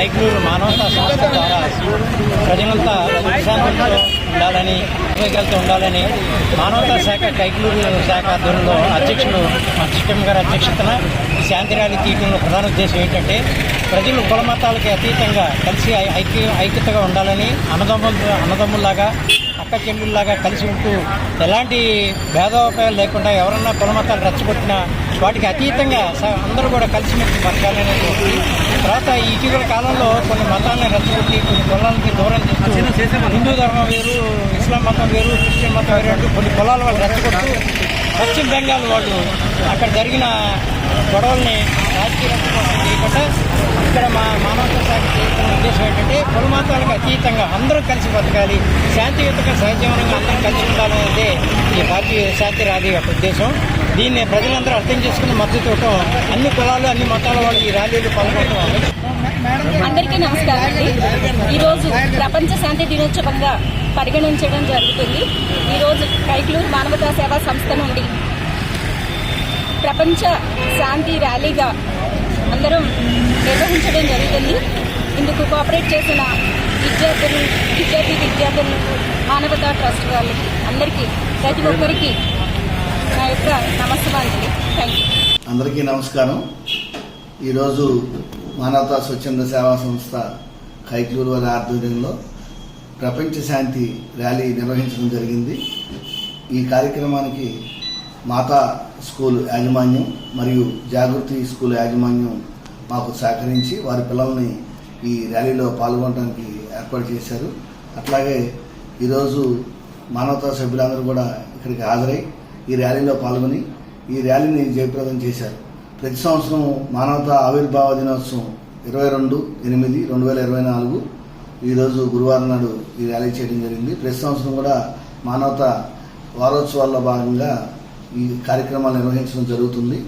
ఈరోజు మానవత మానవతా సంస్థ ద్వారా ప్రజలంతా సుఖశాంతులతో ఉండాలని ఆరోగ్యాలతో ఉండాలని మానవతా శాఖ కైకలూరు శాఖ ఆధ్వర్యంలో అధ్యక్షులు మా చిట్టమ్మ గారి అధ్యక్షతన శాంతి ర్యాలీ తీయడంలో ప్రధాన ఉద్దేశం ఏంటంటే ప్రజలు కులమతాలకి అతీతంగా కలిసి ఐ- ఐక్య ఐక్యతగా ఉండాలని అన్నదమ్ములు అన్నదమ్ముల్లాగా అక్క చెల్లెళ్ళలాగా కలిసి ఉంటూ ఎలాంటి భేదోపాయాలు లేకుండా ఎవరన్నా కులమతాలు రచ్చగొట్టినా రెచ్చగొట్టినా వాటికి అతీతంగా అందరూ కూడా కలిసిమెలిసి బతకాలనే. తర్వాత ఈ ఇటీవల కాలంలో కొన్ని మతాలను రెచ్చగొట్టి కొన్ని కులాలకి దూరం చేస్తూ హిందూ ధర్మం వేరు ఇస్లాం మతం వేరు క్రిస్టియన్ మతం వేరు అంటూ కొన్ని కులాల వాళ్ళు రెచ్చగొడుతూ పశ్చిమ బెంగాల్ వాళ్ళు అక్కడ జరిగిన గొడవల్ని రాజకీయ లక్ష్యం కోసం చేయకుండా ఇక్కడ మా మానవత్వ శాఖ చేస్తున్న ఉద్దేశం ఏంటంటే కుల అతీతంగా అందరూ కలిసి బతకాలి శాంతియుతంగా సహజీవనంగా అందరం కలిసి ఉండాలనేదే ఈ పార్టీ శాంతి ర్యాలీ యొక్క ఉద్దేశం. దీన్ని ప్రజలందరూ అర్థం చేసుకుని మద్దతు ఇవ్వటం అన్ని కులాలు అన్ని మతాల వాళ్ళు ఈ ర్యాలీలు పాల్గొనడం అందరికీ నమస్కారం అండి. ఈరోజు ప్రపంచ శాంతి దినోత్సవంగా పరిగణించడం జరుగుతుంది. ఈరోజు కైక్లూరు మానవతా సేవా సంస్థ నుండి ప్రపంచ శాంతి ర్యాలీగా అందరం నిర్వహించడం జరుగుతుంది. ఇందుకు కోఆపరేట్ చేసిన విద్యార్థులు విద్యార్థి విద్యార్థులకు మానవతా ట్రస్ట్ వాళ్ళకి అందరికీ ప్రతి ఒక్కరికి నా యొక్క నమస్కారాలు. థ్యాంక్ యూ అందరికీ నమస్కారం. ఈరోజు మానవతా స్వచ్ఛంద సేవా సంస్థ కైక్లూరు వారి ఆధ్వర్యంలో ప్రపంచ శాంతి ర్యాలీ నిర్వహించడం జరిగింది. ఈ కార్యక్రమానికి మాతా స్కూల్ యాజమాన్యం మరియు జాగృతి స్కూల్ యాజమాన్యం మాకు సహకరించి వారి పిల్లల్ని ఈ ర్యాలీలో పాల్గొనడానికి ఏర్పాటు చేశారు. అట్లాగే ఈరోజు మానవతా సభ్యులందరూ కూడా ఇక్కడికి హాజరై ఈ ర్యాలీలో పాల్గొని ఈ ర్యాలీని జయప్రదం చేశారు. ప్రతి సంవత్సరం మానవతా ఆవిర్భావ దినోత్సవం ఇరవై రెండు ఎనిమిది రెండు వేల ఇరవై నాలుగు ఈరోజు గురువారం నాడు ఈ ర్యాలీ చేయడం జరిగింది. ప్రతి సంవత్సరం కూడా మానవతా వారోత్సవాల్లో భాగంగా ఈ కార్యక్రమాలు నిర్వహించడం జరుగుతుంది.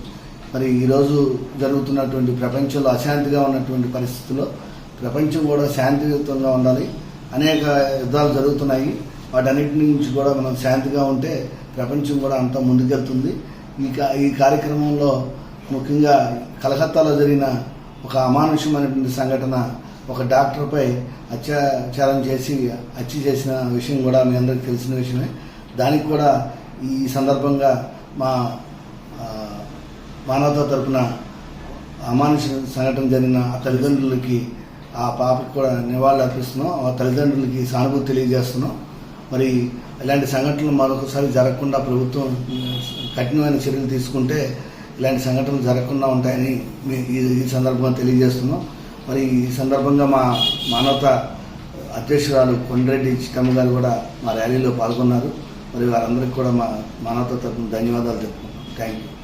మరి ఈరోజు జరుగుతున్నటువంటి ప్రపంచంలో అశాంతిగా ఉన్నటువంటి పరిస్థితుల్లో ప్రపంచం కూడా శాంతియుతంగా ఉండాలి. అనేక యుద్ధాలు జరుగుతున్నాయి. వాటన్నిటి నుంచి కూడా మనం శాంతిగా ఉంటే ప్రపంచం కూడా అంతా ముందుకెళ్తుంది. ఈ ఈ కార్యక్రమంలో ముఖ్యంగా కలకత్తాలో జరిగిన ఒక అమానుషమైనటువంటి సంఘటన ఒక డాక్టర్పై అత్యాచారం చేసి హత్య చేసిన విషయం కూడా మీ అందరికీ తెలిసిన విషయమే. దానికి కూడా ఈ సందర్భంగా మా మానవత తరఫున తరపున అమానుష సంఘటన జరిగిన ఆ తల్లిదండ్రులకి ఆ పాపకి కూడా నివాళులు అర్పిస్తున్నాం. ఆ తల్లిదండ్రులకి సానుభూతి తెలియజేస్తున్నాం. మరి ఇలాంటి సంఘటనలు మరొకసారి జరగకుండా ప్రభుత్వం కఠినమైన చర్యలు తీసుకుంటే ఇలాంటి సంఘటనలు జరగకుండా ఉంటాయని ఈ ఈ సందర్భంగా తెలియజేస్తున్నాం. మరి ఈ సందర్భంగా మా మానవత అధ్యక్షురాలు కొండ్రెడ్డి చిట్టమ్మ గారు కూడా మా ర్యాలీలో పాల్గొన్నారు. మరి వారందరికీ కూడా మా మానవతా తరపున ధన్యవాదాలు చెప్పుకుంటున్నాం థ్యాంక్ యూ